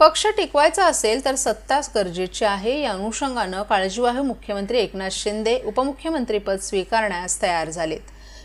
पक्ष टिकवायचा असेल तर सत्ताच गरजेची आहे. या अनुषंगानं काळजीवाहू मुख्यमंत्री एकनाथ शिंदे उपमुख्यमंत्रीपद स्वीकारण्यास तयार झालेत.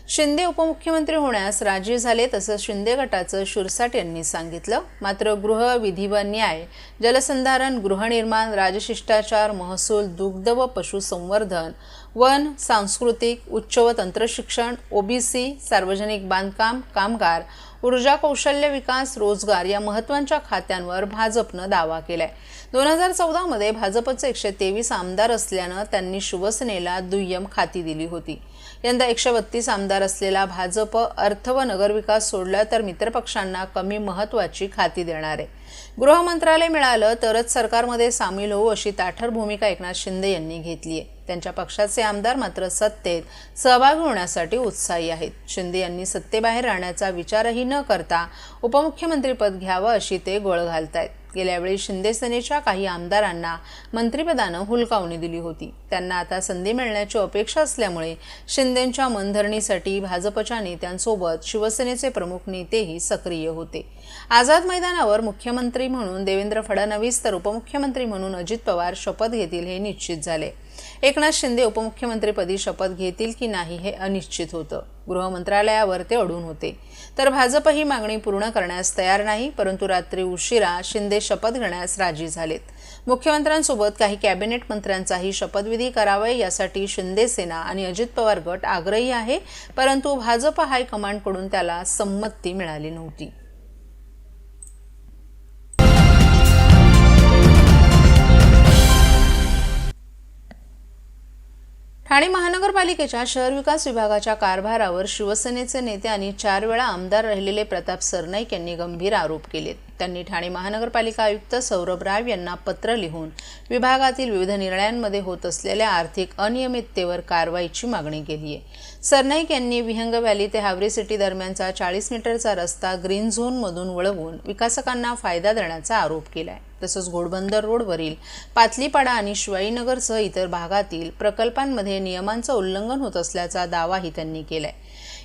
शिंदे उपमुख्यमंत्री होण्यास राजी झाले तसं शिंदे गटाचं शिरसाट यांनी सांगितलं. मात्र गृह विधी व न्याय जलसंधारण गृहनिर्माण राजशिष्टाचार महसूल दुग्ध व पशुसंवर्धन वन सांस्कृतिक उच्च व तंत्रशिक्षण ओबीसी सार्वजनिक बांधकाम कामगार ऊर्जा कौशल्य विकास रोजगार या महत्त्वाच्या खात्यांवर भाजपनं दावा केलाय. दोन हजार चौदामध्ये भाजपचे एकशे तेवीस आमदार असल्यानं त्यांनी शिवसेनेला दुय्यम खाती दिली होती. यंदा एकशे बत्तीस आमदार असलेला भाजप अर्थ व नगरविकास सोडला तर मित्रपक्षांना कमी महत्वाची खाती देणार आहे. गृह मंत्रालय मिळालं तरच सरकारमध्ये सामील होऊ अशी ताठर भूमिका एकनाथ शिंदे यांनी घेतली आहे. त्यांच्या पक्षाचे आमदार मात्र सत्तेत सहभागी होण्यासाठी उत्साही आहेत. शिंदे यांनी सत्तेबाहेर राहण्याचा विचारही न करता उपमुख्यमंत्रीपद घ्यावं अशी ते गोळ घालतायत. गेल्यावेळी शिंदे सेनेच्या काही आमदारांना मंत्रिपदानं हुलकावणी दिली होती. त्यांना आता संधी मिळण्याची अपेक्षा असल्यामुळे शिंदेंच्या मनधरणीसाठी भाजपच्या नेत्यांसोबत शिवसेनेचे प्रमुख नेतेही सक्रिय होते. आझाद मैदानावर मुख्यमंत्री म्हणून देवेंद्र फडणवीस तर उपमुख्यमंत्री म्हणून अजित पवार शपथ घेतील हे निश्चित झाले. एकनाथ शिंदे उपमुख्यमंत्रीपदी शपथ घेतील की नाही हे अनिश्चित होतं. गृह मंत्रालयावर ते अडून होते. तर भाजप ही मागणी पूर्ण करण्यास तयार नाही परंतु रात्री उशिरा शिंदे शपथ घेण्यास राजी झालेत. मुख्यमंत्र्यांसोबत काही कॅबिनेट मंत्र्यांचाही शपथविधी करावे यासाठी शिंदे सेना आणि अजित पवार गट आग्रही आहे परंतु भाजप हायकमांडकडून त्याला संमती मिळाली नव्हती. ठाणे महानगरपालिकेच्या शहर विकास विभागाच्या कारभारावर शिवसेनेचे नेते आणि चार वेळा आमदार राहिलेले प्रताप सरनाईक यांनी गंभीर आरोप केलेत. त्यांनी ठाणे महानगरपालिका आयुक्त सौरभ राव यांना पत्र लिहून विभागातील विविध निर्णयांमध्ये होत असलेल्या आर्थिक अनियमिततेवर कारवाईची मागणी केली आहे. सरनाईक यांनी विहंग व्हॅली ते हावरी सिटी दरम्यानचा चाळीस मीटरचा रस्ता ग्रीन झोनमधून वळवून विकासकांना फायदा देण्याचा आरोप केला आहे तसंच घोडबंदर रोडवरील पातलीपाडा आणि शिवाईनगरसह इतर भागातील प्रकल्पांमध्ये नियमांचं उल्लंघन होत असल्याचा दावाही त्यांनी केला आहे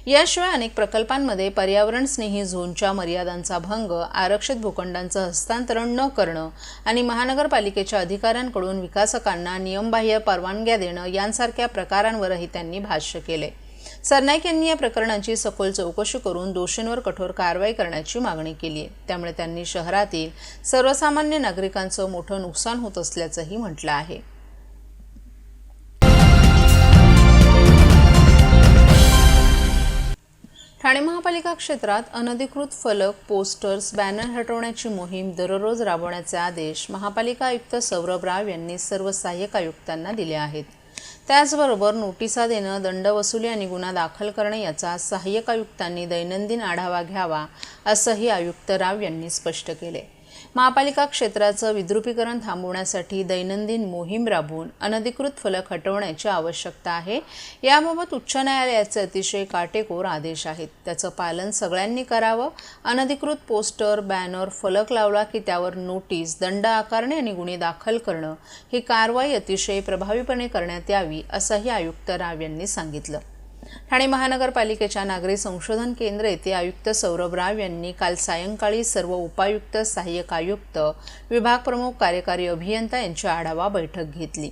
याशिवाय अनेक प्रकल्पांमध्ये पर्यावरण स्नेही झोनच्या मर्यादांचा भंग आरक्षित भूखंडांचं हस्तांतरण न करणं आणि महानगरपालिकेच्या अधिकाऱ्यांकडून विकासकांना नियमबाह्य परवानग्या देणं यांसारख्या प्रकारांवरही त्यांनी भाष्य केले. सरनाईक यांनी या प्रकरणाची सखोल चौकशी करून दोषींवर कठोर कारवाई करण्याची मागणी केली आहे. त्यामुळे त्यांनी शहरातील सर्वसामान्य नागरिकांचं मोठं नुकसान होत असल्याचंही म्हटलं आहे. ठाणे महापालिका क्षेत्रात अनधिकृत फलक पोस्टर्स बॅनर हटवण्याची मोहीम दररोज राबवण्याचे आदेश महापालिका आयुक्त सौरभ राव यांनी सर्व सहाय्यक आयुक्तांना दिले आहेत. त्याचबरोबर नोटिसा देणं दंड वसुली आणि गुन्हा दाखल करणे याचा सहाय्यक आयुक्तांनी दैनंदिन आढावा घ्यावा असंही आयुक्त राव यांनी स्पष्ट केले. महापालिका क्षेत्राचं विद्रुपीकरण थांबवण्यासाठी दैनंदिन मोहीम राबवून अनधिकृत फलक हटवण्याची आवश्यकता आहे. याबाबत उच्च न्यायालयाचे अतिशय काटेकोर आदेश आहेत. त्याचं पालन सगळ्यांनी करावं. अनधिकृत पोस्टर बॅनर फलक लावला की त्यावर नोटीस दंड आकारणे आणि गुन्हे दाखल करणं ही कारवाई अतिशय प्रभावीपणे करण्यात यावी असंही आयुक्त राव यांनी सांगितलं. ठाणे महानगरपालिकेच्या नागरी संशोधन केंद्र येथे आयुक्त सौरभ राव यांनी काल सायंकाळी सर्व उपायुक्त सहाय्यक आयुक्त विभाग प्रमुख कार्यकारी अभियंता यांची आढावा बैठक घेतली.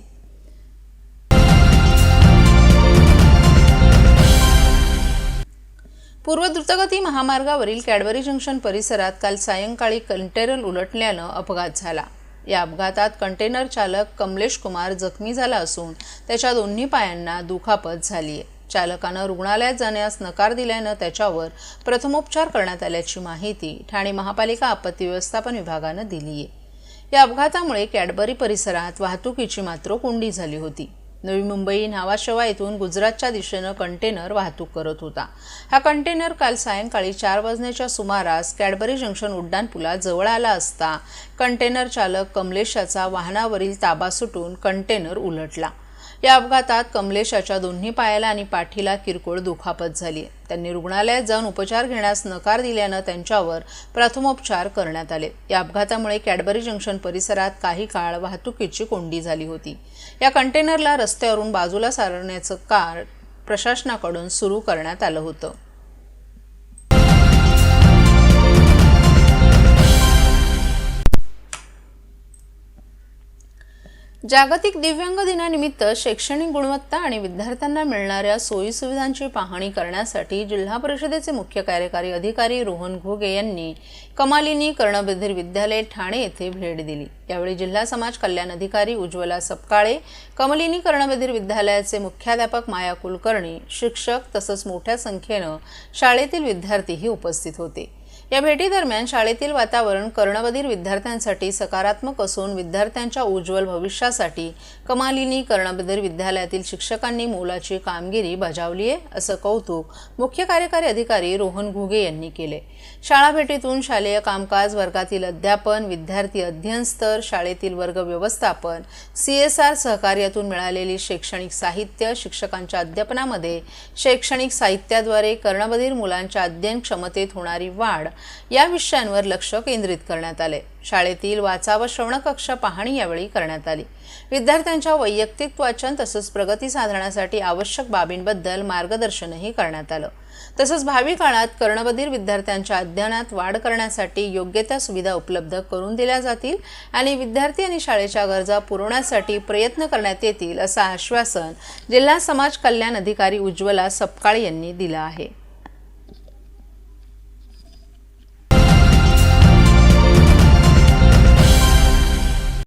पूर्व द्रुतगती महामार्गावरील कॅडबरी जंक्शन परिसरात काल सायंकाळी कंटेनर उलटल्यानं अपघात झाला. या अपघातात कंटेनर चालक कमलेश कुमार जखमी झाला असून त्याच्या दोन्ही पायांना दुखापत झाली आहे चालकानं रुग्णालयात जाण्यास नकार दिल्यानं त्याच्यावर प्रथमोपचार करण्यात आल्याची माहिती ठाणे महापालिका आपत्ती व्यवस्थापन विभागानं दिली आहे या अपघातामुळे कॅडबरी परिसरात वाहतुकीची मात्र कोंडी झाली होती. नवी मुंबई नावाशेवा येथून गुजरातच्या दिशेनं कंटेनर वाहतूक करत होता. हा कंटेनर काल सायंकाळी चार वाजण्याच्या सुमारास कॅडबरी जंक्शन उड्डाणपुला जवळ आला असता कंटेनर चालक कमलेशाचा वाहनावरील ताबा सुटून कंटेनर उलटला. या अपघातात कमलेशाच्या दोन्ही पायाला आणि पाठीला किरकोळ दुखापत झाली. त्यांनी रुग्णालयात जाऊन उपचार घेण्यास नकार दिल्यानं त्यांच्यावर प्रथमोपचार करण्यात आले. या अपघातामुळे कॅडबरी जंक्शन परिसरात काही काळ वाहतुकीची कोंडी झाली होती. या कंटेनरला रस्त्यावरून बाजूला सारण्याचं कार प्रशासनाकडून सुरू करण्यात आलं होतं. जागतिक दिव्यांग दिनानिमित्त शैक्षणिक गुणवत्ता आणि विद्यार्थ्यांना मिळणाऱ्या सोयीसुविधांची पाहणी करण्यासाठी जिल्हा परिषदेचे मुख्य कार्यकारी अधिकारी रोहन घोगे यांनी कमालिनी कर्णबधीर विद्यालय ठाणे येथे भेट दिली. यावेळी जिल्हा समाज कल्याण अधिकारी उज्ज्वला सपकाळे कमलिनी कर्णबधीर विद्यालयाचे मुख्याध्यापक माया कुलकर्णी शिक्षक तसंच मोठ्या संख्येनं शाळेतील विद्यार्थीही उपस्थित होते. या भेटीदरम्यान शाळेतील वातावरण कर्णबधीर विद्यार्थ्यांसाठी सकारात्मक असून विद्यार्थ्यांच्या उज्ज्वल भविष्यासाठी कमालिनी कर्णबधीर विद्यालयातील शिक्षकांनी मोलाची कामगिरी बजावली आहे असं कौतुक मुख्य कार्यकारी अधिकारी रोहन घुगे यांनी केले. शाळा भेटीतून शालेय कामकाज वर्गातील अध्यापन विद्यार्थी अध्ययन स्तर शाळेतील वर्ग व्यवस्थापन सी एस आर सहकार्यातून मिळालेली शैक्षणिक साहित्य शिक्षकांच्या अध्यापनामध्ये शैक्षणिक साहित्याद्वारे कर्णबधीर मुलांच्या अध्ययन क्षमतेत होणारी वाढ या विषयांवर लक्ष केंद्रित करण्यात आले. शाळेतील वाचा व श्रवणकक्ष पाहणी यावेळी करण्यात आली. विद्यार्थ्यांच्या वैयक्तिक वाचन तसंच प्रगती साधण्यासाठी आवश्यक बाबींबद्दल मार्गदर्शनही करण्यात आलं. तसंच भावी काळात कर्णबधीर विद्यार्थ्यांच्या अध्ययनात वाढ करण्यासाठी योग्य त्या सुविधा उपलब्ध करून दिल्या जातील आणि विद्यार्थी आणि शाळेच्या गरजा पुरवण्यासाठी प्रयत्न करण्यात येतील असं आश्वासन जिल्हा समाज कल्याण अधिकारी उज्ज्वला सपकाळ यांनी दिलं आहे.